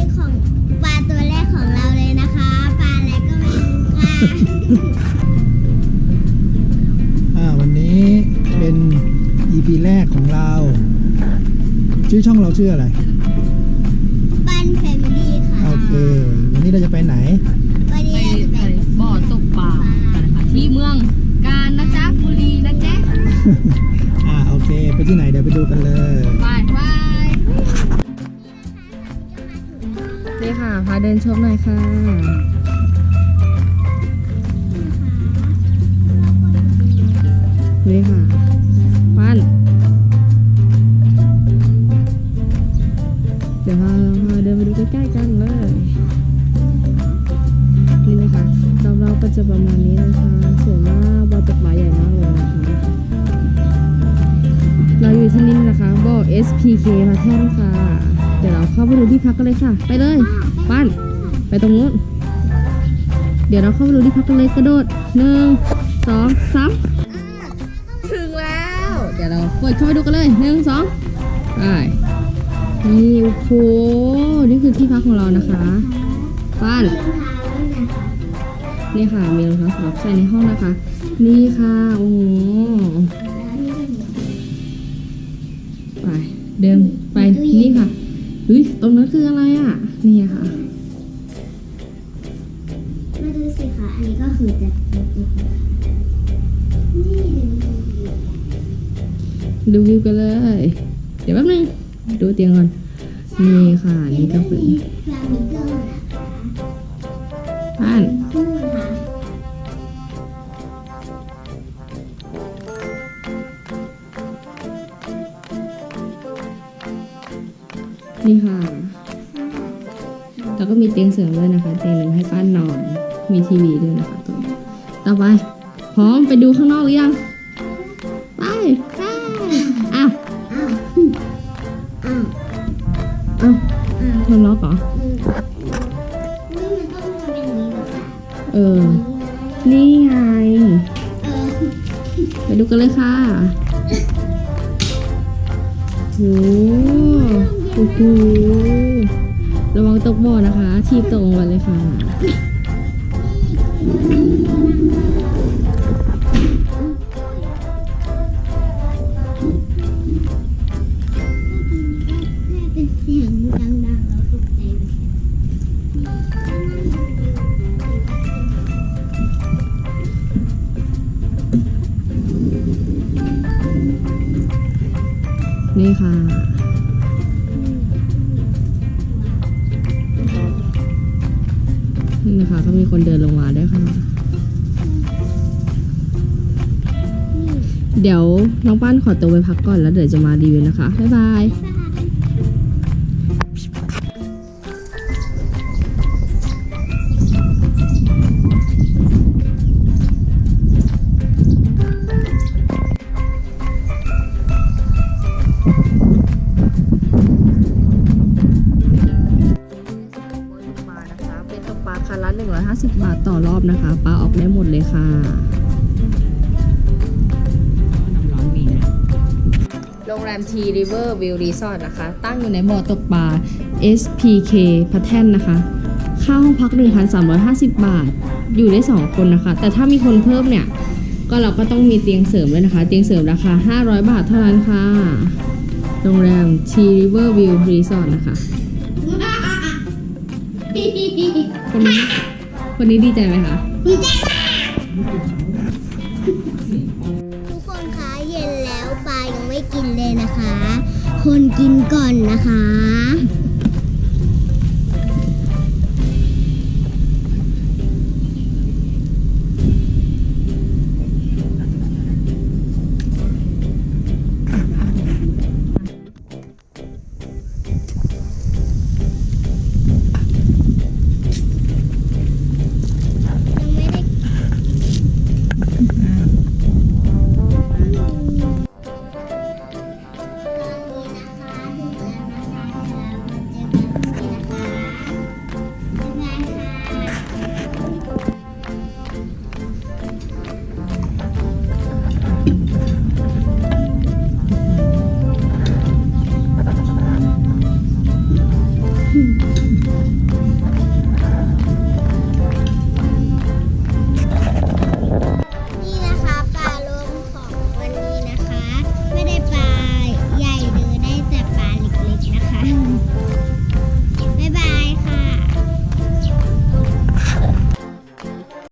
ล็กของปลาตัวแรกของเราเลยนะคะ ปลาอะไรก็ไม่รู้ค่ะอ่าวันนี้เป็น EP แรกของเรา ชื่อช่องเราชื่ออะไร ปันแฟมิลี่ค่ะ โอเค วันนี้เราจะไปไหน วันไปนี้เราจะไปไปบ่อตกปลากันนะคะที่เมืองกาญนะจ๊ะบุรีนะจ๊ะอ่าโอเค ไปที่ไหนเดี๋ยวไปดูกันเลยบา นชมหน่อยค่ะนี่ค่ะวันเดี๋ยวพาเราพาเดินไปดูใกล้ๆกันเลยนี่นะคะรอบๆก็จะประมาณนี้เลยค่ะสวยมากบ่อตกปลาใหญ่มากเลยนะคะเราอยู่ที่นี่นะคะบ่อ SPK พาแท่นค่ะ เดี๋ยวเราเข้าไปดูที่พักกันเลยค่ะ ไปเลย ปั้น ไปตรงนู้น เดี๋ยวเราเข้าไปดูที่พักกันเลยกระโดดหนึ่งสองสามถึงแล้ว เดี๋ยวเราเปิดเข้าไปดูกันเลยหนึ่งสองไปนี่โอ้โหนี่คือที่พักของเรานะคะป้านนี่ค่ะมีรองเท้าสำหรับใส่ในห้องนะคะ นี่ค่ะโอ้โหไปเดินไปนี่ค่ะเฮ้ยตรงนั้นคืออะไรอะนี่ค่ะมาดู สิคะอันนี้ก็คือจะนี่ดูวิวกันเลย เดี๋ยวแป๊บนึงดูเตียงก่อน นี่ค่ะ นี่ก็เป็นฟลามิงโก้นะคะบ้านนี่ค่ะ แล้วก็มีเตียงเสริมด้วยนะคะ เตียงหนึ่งให้ป้านนอน มีทีวีด้วยนะคะตรงนี้ต่อไปพร้อมไปดูข้างนอกหรือยัง ไปไปอะอ้าวอ้าวอ้าอ้าวมันล็อกเหรออืมนี่มันต้อเออ นี่ไงเออไปดูกันเลยค่ะโอ้โหระวังตกบ่อนะคะ ทีบตกลงมาเลยค่ะ นเสียงดังๆแล้วตกใจเลยนี่ค่ะ คนเดินลงมาด้วยค่ะ เดี๋ยวน้องป้านขอตัวไปพักก่อนแล้วเดี๋ยวจะมารีวิวนะคะ บ๊ายบาย 150 บาทต่อรอบนะคะปลาออกได้หมดเลยค่ะ โรงแรม T River View Resort นะคะ ตั้งอยู่ในบ่อตกปลา SPK พัทแทนนะคะ ค่าห้องพัก 1,350 บาท อยู่ได้ 2 คนนะคะ แต่ถ้ามีคนเพิ่มเนี่ย ก็เราก็ต้องมีเตียงเสริมด้วยนะคะ เตียงเสริมราคา 500 บาทเท่านั้นค่ะ โรงแรม T River View Resort นะคะคน คนนี้ดีใจไหมคะดีใจมากทุกคนคะเย็นแล้วปลายังไม่กินเลยนะคะ คนกินก่อนนะคะ